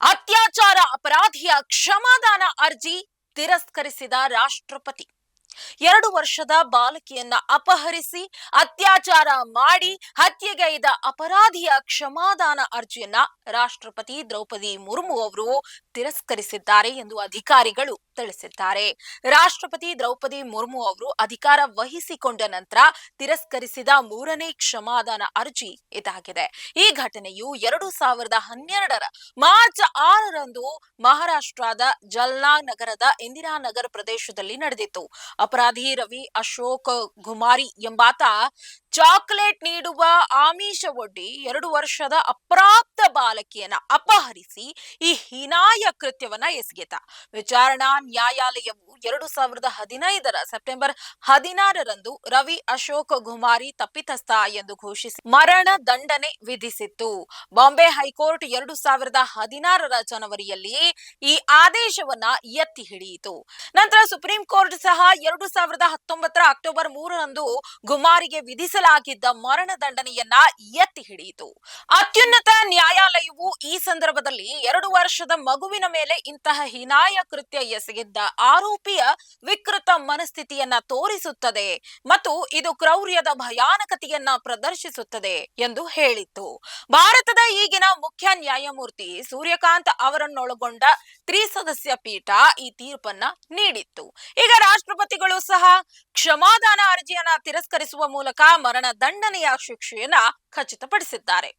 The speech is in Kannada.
ಅತ್ಯಾಚಾರ ಅಪರಾಧಿಯ ಕ್ಷಮಾದಾನ ಅರ್ಜಿ ತಿರಸ್ಕರಿಸಿದ ರಾಷ್ಟ್ರಪತಿ. ಎರಡು ವರ್ಷದ ಬಾಲಕಿಯನ್ನ ಅಪಹರಿಸಿ, ಅತ್ಯಾಚಾರ ಮಾಡಿ ಹತ್ಯೆಗೈದ ಅಪರಾಧಿಯ ಕ್ಷಮಾದಾನ ಅರ್ಜಿಯನ್ನ ರಾಷ್ಟ್ರಪತಿ ದ್ರೌಪದಿ ಮುರ್ಮು ಅವರು ತಿರಸ್ಕರಿಸಿದ್ದಾರೆ ಎಂದು ಅಧಿಕಾರಿಗಳು ತಿಳಿಸಿದ್ದಾರೆ. ರಾಷ್ಟ್ರಪತಿ ದ್ರೌಪದಿ ಮುರ್ಮು ಅವರು ಅಧಿಕಾರ ವಹಿಸಿಕೊಂಡ ನಂತರ ತಿರಸ್ಕರಿಸಿದ ಮೂರನೇ ಕ್ಷಮಾದಾನ ಅರ್ಜಿ ಇದಾಗಿದೆ. ಈ ಘಟನೆಯು ಎರಡು ಸಾವಿರದ ಹನ್ನೆರಡರ ಮಾರ್ಚ್ ಆರರಂದು ಮಹಾರಾಷ್ಟ್ರದ ಜಲ್ನಾ ನಗರದ ಇಂದಿರಾನಗರ್ ಪ್ರದೇಶದಲ್ಲಿ ನಡೆದಿತ್ತು. ಅಪರಾಧಿ ರವಿ ಅಶೋಕ್ ಗುಮಾರಿ ಎಂಬಾತ ಚಾಕ್ಲೇಟ್ ನೀಡುವ ಆಮಿಷವೊಡ್ಡಿ ಎರಡು ವರ್ಷದ ಅಪ್ರಾಪ್ತ ಬಾಲಕಿಯನ್ನ ಅಪಹರಿಸಿ ಈ ಹೀನಾಯ ಕೃತ್ಯವನ್ನ ಎಸಗಿದ ವಿಚಾರಣಾ ನ್ಯಾಯಾಲಯವು ಎರಡು ಸಾವಿರದ ಹದಿನೈದರ ಸೆಪ್ಟೆಂಬರ್ ಹದಿನಾರರಂದು ರವಿ ಅಶೋಕ್ ಗುಮಾರಿ ತಪ್ಪಿತಸ್ಥ ಎಂದು ಘೋಷಿಸಿ ಮರಣ ದಂಡನೆ ವಿಧಿಸಿತ್ತು. ಬಾಂಬೆ ಹೈಕೋರ್ಟ್ ಎರಡು ಸಾವಿರದ ಹದಿನಾರರ ಜನವರಿಯಲ್ಲಿ ಈ ಆದೇಶವನ್ನ ಎತ್ತಿ ಹಿಡಿಯಿತು. ನಂತರ ಸುಪ್ರೀಂ ಕೋರ್ಟ್ ಸಹ ಎರಡು ಸಾವಿರದ ಹತ್ತೊಂಬತ್ತರ ಅಕ್ಟೋಬರ್ ಮೂರರಂದು ಗುಮಾರಿಗೆ ವಿಧಿಸಲಾಗಿದ್ದ ಮರಣ ದಂಡನೆಯನ್ನ ಎತ್ತಿ ಹಿಡಿಯಿತು. ಅತ್ಯುನ್ನತ ನ್ಯಾಯಾಲಯವು ಈ ಸಂದರ್ಭದಲ್ಲಿ ಎರಡು ವರ್ಷದ ಮಗುವಿನ ಮೇಲೆ ಇಂತಹ ಹೀನಾಯ ಕೃತ್ಯ ಎಸಗಿದ್ದ ಆರೋಪಿಯ ವಿಕೃತ ಮನಸ್ಥಿತಿಯನ್ನ ತೋರಿಸುತ್ತದೆ ಮತ್ತು ಇದು ಕ್ರೌರ್ಯದ ಭಯಾನಕತೆಯನ್ನ ಪ್ರದರ್ಶಿಸುತ್ತದೆ ಎಂದು ಹೇಳಿತ್ತು. ಭಾರತದ ಈಗಿನ ಮುಖ್ಯ ನ್ಯಾಯಮೂರ್ತಿ ಸೂರ್ಯಕಾಂತ್ ಅವರನ್ನೊಳಗೊಂಡ ತ್ರಿಸದಸ್ಯ ಪೀಠ ಈ ತೀರ್ಪನ್ನ ನೀಡಿತ್ತು. ಈಗ ರಾಷ್ಟ್ರಪತಿಗಳು ಸಹ ಕ್ಷಮಾದಾನ ಅರ್ಜಿಯನ್ನ ತಿರಸ್ಕರಿಸುವ ಮೂಲಕ ಮರಣ ದಂಡನೆಯ ಶಿಕ್ಷೆಯನ್ನ ಖಚಿತಪಡಿಸಿದ್ದಾರೆ.